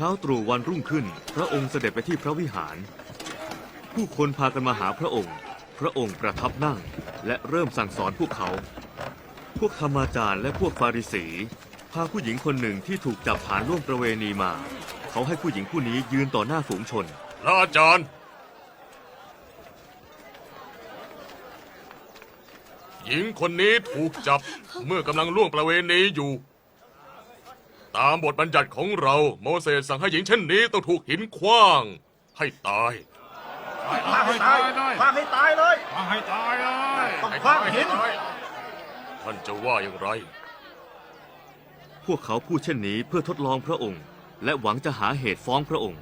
ช้าตรู่วันรุ่งขึ้น พระองค์เสด็จไปที่พระวิหาร ผู้คนพากันมาหาพระองค์ พระองค์ประทับนั่ง และเริ่มสั่งสอนพวกเขา พวกธรรมาจารย์และพวกฟาริสี พาผู้หญิงคนหนึ่งที่ถูกจับฐานร่วมประเวณีมา เขาให้ผู้หญิงผู้นี้ยืนต่อหน้าฝูงชน พระอาจารย์ หญิงคนนี้ถูกจับเมื่อกำลังล่วงประเวณีอยู่ ตามบทบัญญัติของเรา โมเสสสั่งให้หญิงเช่นนี้ต้องถูกหินขว้าง ให้ตายฆ่าให้ตายฆ่าให้ตายเลยฟังให้ตายเลยต้องคว้างหิน ท่านจะว่าอย่างไร พวกเขาพูดเช่นนี้เพื่อทดลองพระองค์ และหวังจะหาเหตุฟ้องพระองค์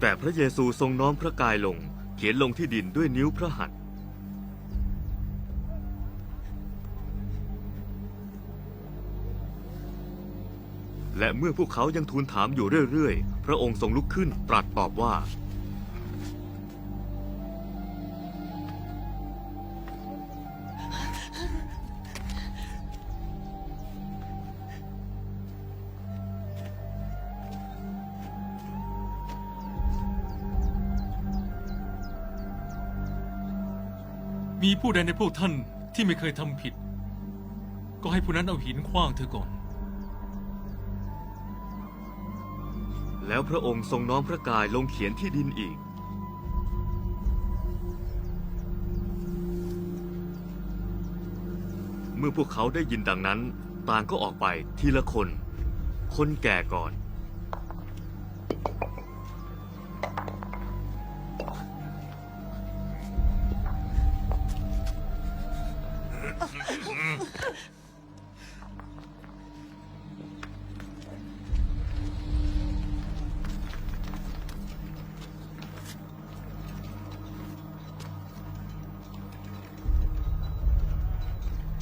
แต่พระเยซูทรงน้อมพระกายลง เขียนลงที่ดินด้วยนิ้วพระหัตถ์ และเมื่อพวกเขายังทูลถามอยู่เรื่อยๆ พระองค์ทรงลุกขึ้นตรัสตอบว่า มีผู้ใดในพวกท่านที่ไม่เคยทำผิด ก็ให้ผู้นั้นเอาหินขว้างเธอก่อน แล้วพระองค์ทรงน้อมพระกายลงเขียนที่ดินอีก เมื่อพวกเขาได้ยินดังนั้น ต่างก็ออกไปทีละคน คนแก่ก่อน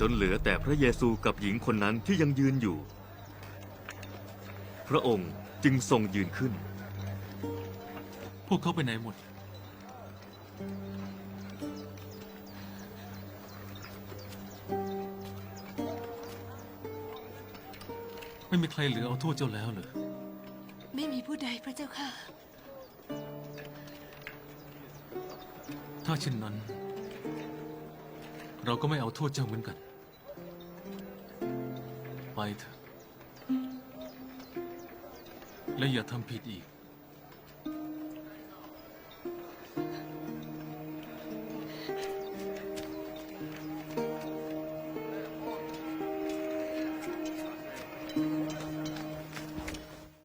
จนเหลือแต่พระเยซูกับหญิงคนนั้นที่ยังยืนอยู่ พระองค์จึงทรงยืนขึ้น พวกเขาไปไหนหมด ไม่มีใครเหลือเอาโทษเจ้าแล้วเหรอไม่มีผู้ใดพระเจ้าค่ะ ถ้าเช่นนั้น เราก็ไม่เอาโทษเจ้าเหมือนกัน ไปเถอะ และอย่าทำผิดอีก